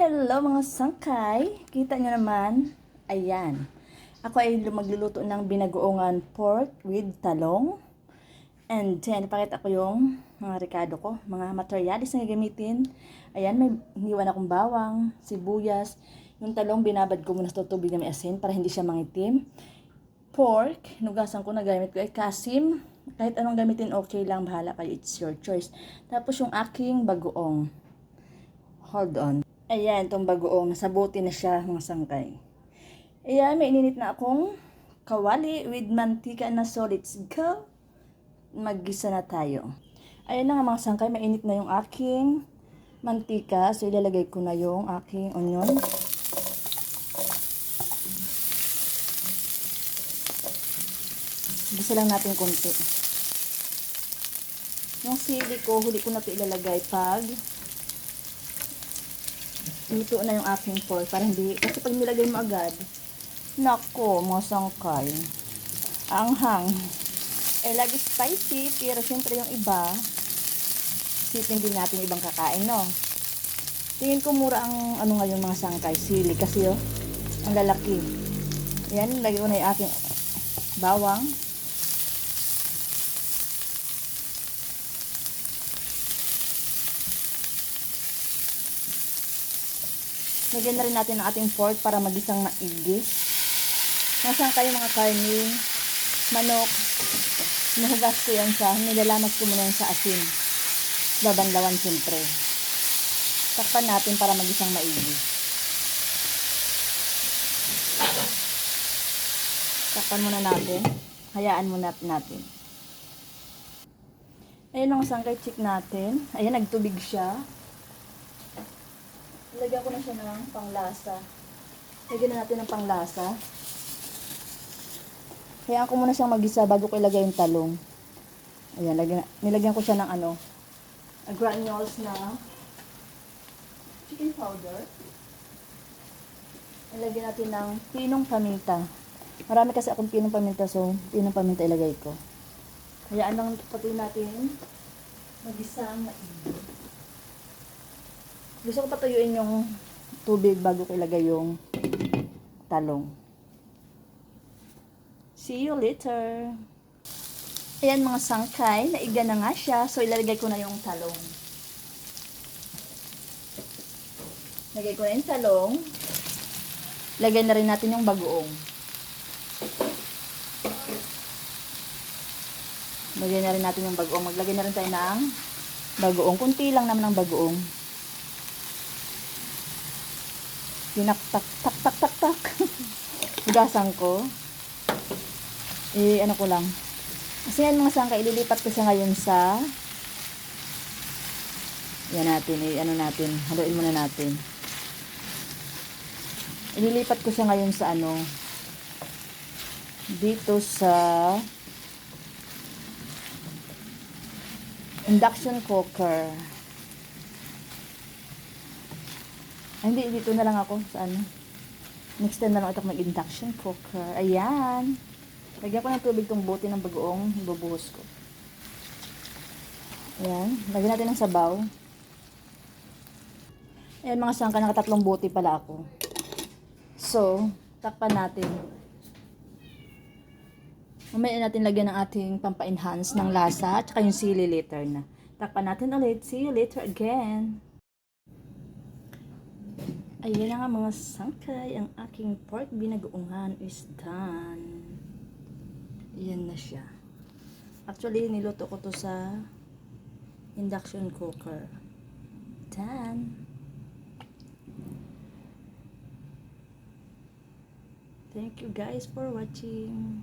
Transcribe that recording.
Hello mga sangkay! Kita nyo naman, ayan. Ako ay magluluto ng binagoongan pork with talong. And then, ipakita ko yung mga rekado ko, mga materialis na gagamitin. Ayan, may hiniwan akong bawang, sibuyas. Yung talong, binabad ko muna sa tubig na may asin para hindi siya mangitim. Pork, nugasan ko na gamit ko ay kasim. Kahit anong gamitin, okay lang, bahala kayo. It's your choice. Tapos yung aking bagoong. Hold on. Ayan, itong bagoong. Nasabuti na siya, mga sangkay. Ayan, may ininit na akong kawali with mantika na so let's go. Maggisa na tayo. Ayan na nga mga sangkay, mainit na yung aking mantika. So, ilalagay ko na yung aking onion. Gisa lang natin konti. Yung sili ko, huli ko na ito ilalagay pag luto na yung aking pork para hindi, kasi pag nilagay mo agad, nako, mga sangkay, anghang. Eh, lagi spicy, pero syempre yung iba, sipin din natin ibang kakain, no? Tingin ko mura ang ano ngayon mga sangkay, sili, kasi oh, ang lalaki. Yan, lagay ko na yung aking bawang. Lagyan na rin natin ang ating pork para magisang maigi. Nasaan kayo mga karni, manok, nahugas ko yan sa, nilalamas ko muna sa asin. Laban-lawan siyempre. Takpan natin para magisang maigi. Takpan muna natin. Hayaan muna natin. Ayun ang sangkay chick natin. Ayan, nagtubig siya. Lagyan ko na siya ng panglasa. Lagyan na natin ng panglasa. Hayaan ko muna siyang magisa bago ko ilagay yung talong. Ayan, lagyan, nilagyan ko siya ng ano, granules na chicken powder. Ilagyan natin ng pinong paminta. Marami kasi akong pinong paminta, so pinong paminta ilagay ko. Hayaan lang pati natin magisang maigi. Gusto ko patuyuin yung tubig bago ko ilagay yung talong. See you later. Ayan mga sangkay, naiga na nga siya. So ilalagay ko na yung talong. Lagay ko na yung talong. Lagay na rin natin yung bagoong. Lagay na rin natin yung bagoong. Maglagay na rin tayo ng bagoong. Kunti lang naman ng bagoong. Dinaktak, tak, tak, tak, tak. Hugasan ko. Eh, ano ko lang. Kasi yan mga sangka, ililipat ko siya ngayon sa yan natin, eh, ano natin, haluin muna natin. Ililipat ko siya ngayon sa ano, dito sa induction cooker. Ay, hindi, dito na lang ako sa ano. Next time na lang ito mag-induction cooker. Ayan. Lagyan ko ng tubig tong bote ng bagoong ibubuhos ko. Ayan. Lagyan natin ng sabaw. Ayan mga sangka, nakatatlong bote pala ako. So, takpan natin. Mamaya natin lagyan ng ating pampa-enhance ng lasa at yung sili later na. Takpan natin ulit. See you later again. Ayan na nga mga sangkay, ang aking pork binagoongan is done. Ayan na siya. Actually, niluto ko to sa induction cooker. Done. Thank you guys for watching.